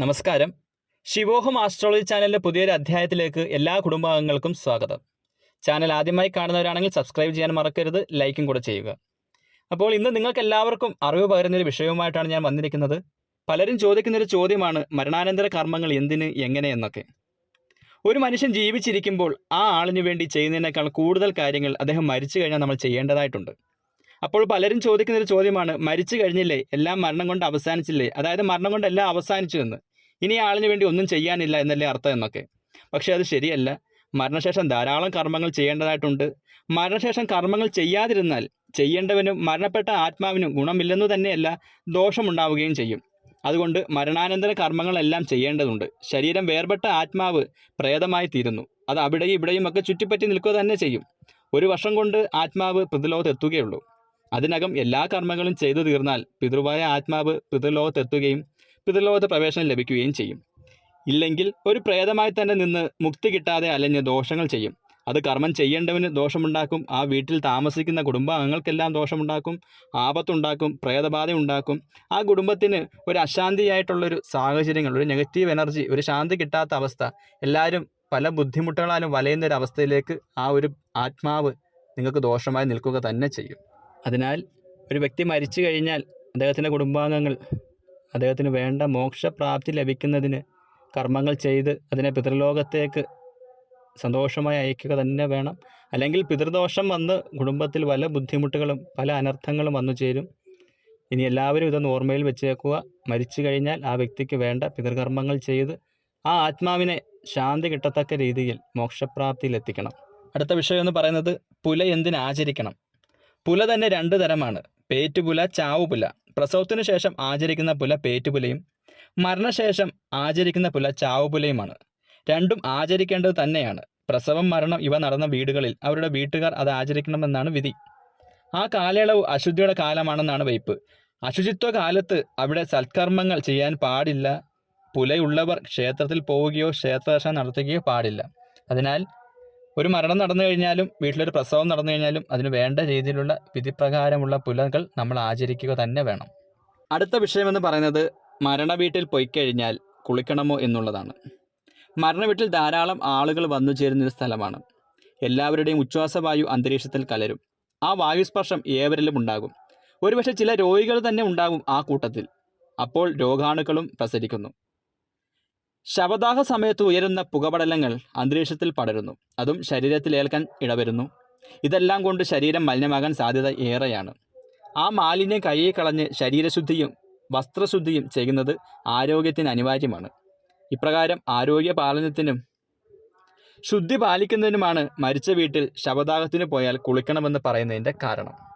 നമസ്കാരം. ശിവോഹം ആസ്ട്രോളജി ചാനലിന്റെ പുതിയൊരു അധ്യായത്തിലേക്ക് എല്ലാ കുടുംബാംഗങ്ങൾക്കും സ്വാഗതം. ചാനൽ ആദ്യമായി കാണുന്നവരാണെങ്കിൽ സബ്സ്ക്രൈബ് ചെയ്യാൻ മറക്കരുത് ലൈക്കും കൂടെ ചെയ്യുക. അപ്പോൾ ഇന്ന് നിങ്ങൾക്ക് എല്ലാവർക്കും അറിവ് പകരുന്നൊരു വിഷയവുമായിട്ടാണ് ഞാൻ വന്നിരിക്കുന്നത്. പലരും ചോദിക്കുന്നൊരു ചോദ്യമാണ് മരണാനന്തര കർമ്മങ്ങൾ എന്തിന് എങ്ങനെ എന്നൊക്കെ. ഒരു മനുഷ്യൻ ജീവിച്ചിരിക്കുമ്പോൾ ആ ആളിന് വേണ്ടി ചെയ്യുന്നതിനേക്കാൾ കൂടുതൽ കാര്യങ്ങൾ അദ്ദേഹം മരിച്ചു കഴിഞ്ഞാൽ നമ്മൾ ചെയ്യേണ്ടതായിട്ടുണ്ട്. അപ്പോൾ പലരും ചോദിക്കുന്നൊരു ചോദ്യമാണ് മരിച്ചു കഴിഞ്ഞില്ലേ എല്ലാം മരണം കൊണ്ട് അവസാനിച്ചില്ലേ? അതായത് മരണം കൊണ്ട് എല്ലാം അവസാനിച്ചു എന്ന്. ഇനി ആളിന് വേണ്ടി ഒന്നും ചെയ്യാനില്ല എന്നല്ലേ അർത്ഥം എന്നൊക്കെ. പക്ഷേ അത് ശരിയല്ല. മരണശേഷം ധാരാളം കർമ്മങ്ങൾ ചെയ്യേണ്ടതായിട്ടുണ്ട്. മരണശേഷം കർമ്മങ്ങൾ ചെയ്യാതിരുന്നാൽ ചെയ്യേണ്ടവനും മരണപ്പെട്ട ആത്മാവിനും ഗുണമില്ലെന്നു തന്നെയല്ല ദോഷമുണ്ടാവുകയും ചെയ്യും. അതുകൊണ്ട് മരണാനന്തര കർമ്മങ്ങളെല്ലാം ചെയ്യേണ്ടതുണ്ട്. ശരീരം വേർപെട്ട ആത്മാവ് പ്രേതമായി തീരുന്നു. അത് അവിടെയും ഇവിടെയും ഒക്കെ ചുറ്റിപ്പറ്റി നിൽക്കുക തന്നെ ചെയ്യും. ഒരു വർഷം കൊണ്ട് ആത്മാവ് പിതൃലോകത്തെത്തുകയുള്ളൂ അതിനകം എല്ലാ കർമ്മങ്ങളും ചെയ്തു തീർന്നാൽ പിതൃവായ ആത്മാവ് പിതൃലോകത്തെത്തുകയും പിതൃലോകത്ത് പ്രവേശനം ലഭിക്കുകയും ചെയ്യും. ഇല്ലെങ്കിൽ ഒരു പ്രേതമായി തന്നെ നിന്ന് മുക്തി കിട്ടാതെ അലഞ്ഞ് ദോഷങ്ങൾ ചെയ്യും. അത് കർമ്മം ചെയ്യേണ്ടവന് ദോഷമുണ്ടാക്കും ആ വീട്ടിൽ താമസിക്കുന്ന കുടുംബാംഗങ്ങൾക്കെല്ലാം ദോഷമുണ്ടാക്കും ആപത്തുണ്ടാക്കും പ്രേതബാധ ഉണ്ടാക്കും. ആ കുടുംബത്തിന് ഒരു അശാന്തിയായിട്ടുള്ളൊരു സാഹചര്യങ്ങൾ ഒരു നെഗറ്റീവ് എനർജി ഒരു ശാന്തി കിട്ടാത്ത അവസ്ഥ എല്ലാവരും പല ബുദ്ധിമുട്ടുകളാലും വലയുന്ന ഒരു അവസ്ഥയിലേക്ക് ആ ഒരു ആത്മാവ് നിങ്ങൾക്ക് ദോഷമായി നിൽക്കുക തന്നെ ചെയ്യും. അതിനാൽ ഒരു വ്യക്തി മരിച്ചു കഴിഞ്ഞാൽ അദ്ദേഹത്തിന്റെ കുടുംബാംഗങ്ങൾ അദ്ദേഹത്തിന് വേണ്ട മോക്ഷപ്രാപ്തി ലഭിക്കുന്നതിന് കർമ്മങ്ങൾ ചെയ്ത് അതിനെ പിതൃലോകത്തേക്ക് സന്തോഷമായി അയക്കുക തന്നെ വേണം. അല്ലെങ്കിൽ പിതൃദോഷം വന്ന് കുടുംബത്തിൽ പല ബുദ്ധിമുട്ടുകളും പല അനർത്ഥങ്ങളും വന്നു ചേരും. ഇനി എല്ലാവരും ഇതൊന്ന് ഓർമ്മയിൽ വെച്ചേക്കുക. മരിച്ചു കഴിഞ്ഞാൽ ആ വ്യക്തിക്ക് വേണ്ട പിതൃകർമ്മങ്ങൾ ചെയ്ത് ആ ആത്മാവിനെ ശാന്തി കിട്ടത്തക്ക രീതിയിൽ മോക്ഷപ്രാപ്തിയിൽ എത്തിക്കണം. അടുത്ത വിഷയം എന്ന് പറയുന്നത് പുല എന്തിനാചരിക്കണം പുല തന്നെ രണ്ട് തരമാണ്. പേറ്റുപുല ചാവുപുല. പ്രസവത്തിനു ശേഷം ആചരിക്കുന്ന പുല പേറ്റുപുലയും മരണശേഷം ആചരിക്കുന്ന പുല ചാവുപുലയുമാണ്. രണ്ടും ആചരിക്കേണ്ടത് തന്നെയാണ്. പ്രസവം മരണം ഇവ നടന്ന വീടുകളിൽ അവരുടെ വീട്ടുകാർ അത് ആചരിക്കണമെന്നാണ് വിധി. ആ കാലയളവ് അശുദ്ധിയുടെ കാലമാണെന്നാണ് വയ്പ് അശുചിത്വ കാലത്ത് അവിടെ സൽക്കർമ്മങ്ങൾ ചെയ്യാൻ പാടില്ല. പുലയുള്ളവർ ക്ഷേത്രത്തിൽ പോവുകയോ ക്ഷേത്രദർശനം നടത്തുകയോ പാടില്ല. അതിനാൽ ഒരു മരണം നടന്നു കഴിഞ്ഞാലും വീട്ടിലൊരു പ്രസവം നടന്നു കഴിഞ്ഞാലും അതിന് വേണ്ട രീതിയിലുള്ള വിധിപ്രകാരമുള്ള പുലകൾ നമ്മൾ ആചരിക്കുക തന്നെ വേണം. അടുത്ത വിഷയമെന്ന് പറയുന്നത് മരണ വീട്ടിൽ പോയി കഴിഞ്ഞാൽ കുളിക്കണമോ എന്നുള്ളതാണ്. മരണ വീട്ടിൽ ധാരാളം ആളുകൾ വന്നു ചേരുന്ന ഒരു സ്ഥലമാണ്. എല്ലാവരുടെയും ഉച്ഛ്വാസവായു അന്തരീക്ഷത്തിൽ കലരും. ആ വായുസ്പർശം ഏവരിലും ഉണ്ടാകും. ഒരുപക്ഷെ ചില രോഗികൾ തന്നെ ഉണ്ടാകും ആ കൂട്ടത്തിൽ. അപ്പോൾ രോഗാണുക്കളും പ്രസരിക്കുന്നു. ശവദാഹ സമയത്ത് ഉയരുന്ന പുകപടലങ്ങൾ അന്തരീക്ഷത്തിൽ പടരുന്നു. അതും ശരീരത്തിലേൽക്കാൻ ഇടവരുന്നു. ഇതെല്ലാം കൊണ്ട് ശരീരം മലിനമാകാൻ സാധ്യത ഏറെയാണ്. ആ മാലിന്യം കഴുകി കളഞ്ഞ് ശരീരശുദ്ധിയും വസ്ത്രശുദ്ധിയും ചെയ്യുന്നത് ആരോഗ്യത്തിന് അനിവാര്യമാണ്. ഇപ്രകാരം ആരോഗ്യ പാലനത്തിനും ശുദ്ധി പാലിക്കുന്നതിനുമാണ് മരിച്ച വീട്ടിൽ ശവദാഹത്തിന് പോയാൽ കുളിക്കണമെന്ന് പറയുന്നതിന്റെ കാരണം.